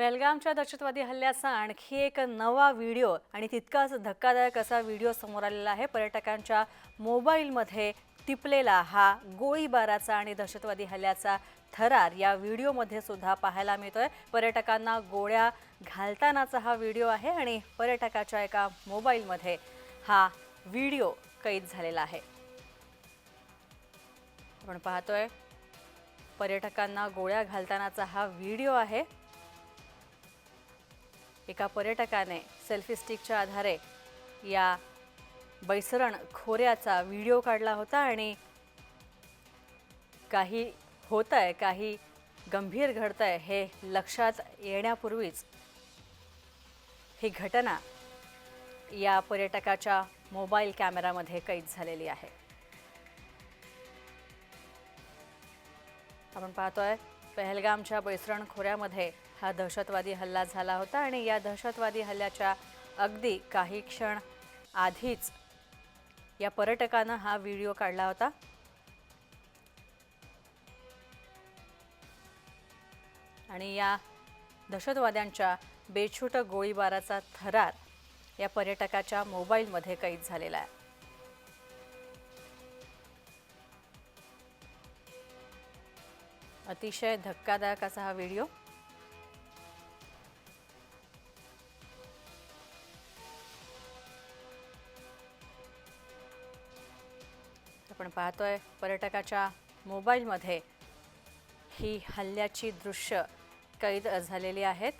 पहलगामच्या दहशतवादी हल्ल्याचा आणखी एक नवा व्हिडिओ आणि तितकाच धक्कादायक असा व्हिडिओ समोर आलेला आहे. पर्यटकांच्या मोबाईलमध्ये टिपलेला हा गोळीबाराचा आणि दहशतवादी हल्ल्याचा थरार या व्हिडिओमध्ये सुद्धा पाहायला मिळतोय. पर्यटकांना गोळ्या घालतानाचा हा व्हिडिओ आहे आणि पर्यटकाच्या एका मोबाईलमध्ये हा व्हिडिओ कैद झालेला आहे. आपण पाहतोय पर्यटकांना गोळ्या घालतानाचा हा व्हिडिओ आहे. एका पर्यटकाने सेल्फी स्टिकच्या आधारे या बैसरण खोऱ्याचा व्हिडिओ काढला होता आणि काही होत आहे काही गंभीर घडत आहे हे लक्षात येण्यापूर्वीच ही घटना या पर्यटकाच्या मोबाईल कॅमेरामध्ये कैद झालेली आहे. आपण पाहतोय पहलगामच्या बैसरण खोऱ्यामध्ये हा दहशतवादी हल्ला झाला होता आणि या दहशतवादी हल्ल्याच्या अगदी काही क्षण आधीच या पर्यटकानं हा व्हिडिओ काढला होता. आणि या दहशतवाद्यांच्या बेछूट गोळीबाराचा थरार या पर्यटकाच्या मोबाईलमध्ये कैद झालेला आहे. अतिशय धक्कादायक असा हा व्हिडिओ. आपण पाहतोय पर्यटकाच्या मोबाईलमध्ये ही हल्ल्याची दृश्य कैद झालेली आहेत.